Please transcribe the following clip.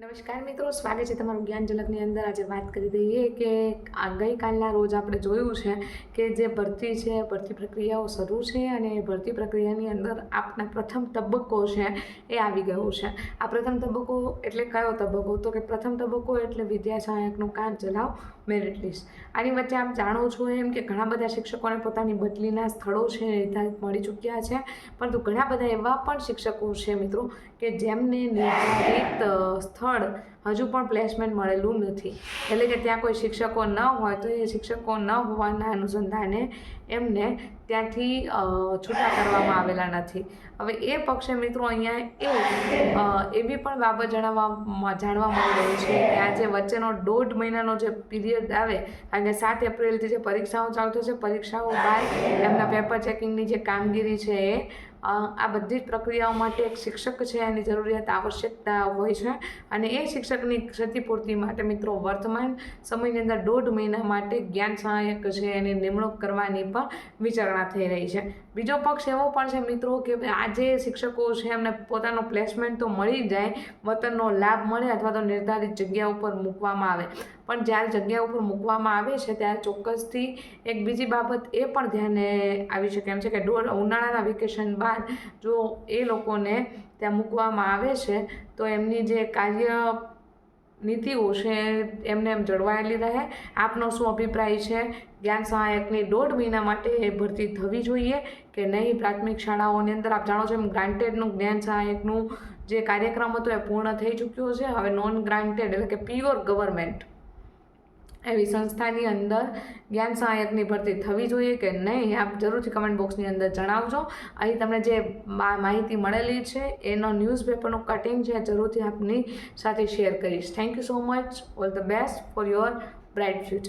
નમસ્કાર મિત્રો સ્વાગત છે તમારું જ્ઞાન ઝલકની અંદર. આજે વાત કરી દઈએ કે ગઈકાલના રોજ આપણે જોયું છે કે જે ભરતી છે ભરતી પ્રક્રિયાઓ શરૂ છે અને એ ભરતી પ્રક્રિયાની અંદર આપણા પ્રથમ તબક્કો છે એ આવી ગયો છે. આ પ્રથમ તબક્કો એટલે કયો તબક્કો? તો કે પ્રથમ તબક્કો એટલે વિદ્યા સહાયકનું કામ ચલાવ મેરિટ લિસ્ટ આની વચ્ચે આપ જાણો છો એમ કે ઘણા બધા શિક્ષકોને પોતાની બદલીના સ્થળો છે નિર્ધારિત મળી ચૂક્યા છે. પરંતુ ઘણા બધા એવા પણ શિક્ષકો છે મિત્રો કે જેમને નિર્ધારિત અ, સ્થળ હજુ પણ પ્લેસમેન્ટ મળેલું નથી. એટલે કે ત્યાં કોઈ શિક્ષકો ન હોય તો એ શિક્ષકો ન હોવાના અનુસંધાને એમને ત્યાંથી છૂટા કરવામાં આવેલા નથી. હવે એ પક્ષે મિત્રો અહીંયા એ એવી પણ બાબત જણાવવા જાણવા મળી રહી છે કે આ જે વચ્ચેનો દોઢ મહિનાનો જે પીરિયડ આવે, કારણ કે સાત એપ્રિલથી જે પરીક્ષાઓ ચાલુ થશે, પરીક્ષાઓ બાદ એમના પેપર ચેકિંગની જે કામગીરી છે એ આ બધી જ પ્રક્રિયાઓ માટે એક શિક્ષક છે, એની જરૂરિયાત આવશ્યકતા હોય છે. અને એ શિક્ષકની ક્ષતિપૂર્તિ માટે મિત્રો વર્તમાન સમયની અંદર દોઢ મહિના માટે જ્ઞાન સહાયક છે, એની નિમણૂક કરવાની પણ વિચારણા થઈ રહી છે. બીજો પક્ષ એવો પણ છે મિત્રો કે આ જે શિક્ષકો છે એમને પોતાનો પ્લેસમેન્ટ તો મળી જાય, વતનનો લાભ મળે અથવા તો નિર્ધારિત જગ્યા ઉપર મૂકવામાં આવે. પણ જ્યારે જગ્યા ઉપર મૂકવામાં આવે છે ત્યારે ચોક્કસથી એક બીજી બાબત એ પણ ધ્યાને આવી શકે. એમ છે કે દોઢ ઉનાળાના વેકેશન બાદ જો એ લોકોને ત્યાં મૂકવામાં આવે છે, તો એમની જે કાર્ય નીતિઓ છે એમને એમ જળવાયેલી રહે આપનો શું અભિપ્રાય છે? જ્ઞાન સહાયકની દોઢ મહિના માટે એ ભરતી થવી જોઈએ કે નહીં? પ્રાથમિક શાળાઓની અંદર આપ જાણો છો એમ ગ્રાન્ટેડનું જ્ઞાન સહાયકનું જે કાર્યક્રમ હતો એ પૂર્ણ થઈ ચૂક્યો છે. હવે નોન ગ્રાન્ટેડ એટલે કે પ્યોર ગવર્મેન્ટ એવી સંસ્થાની અંદર જ્ઞાન સહાયકની ભરતી થવી જોઈએ કે નહીં, આપ જરૂરથી કમેન્ટ બોક્સની અંદર જણાવજો. અહીં તમને જે માહિતી મળેલી છે, એનો ન્યૂઝપેપરનું કટિંગ છે જરૂરથી આપની સાથે શેર કરીશ. Thank you so much all the best for your bright future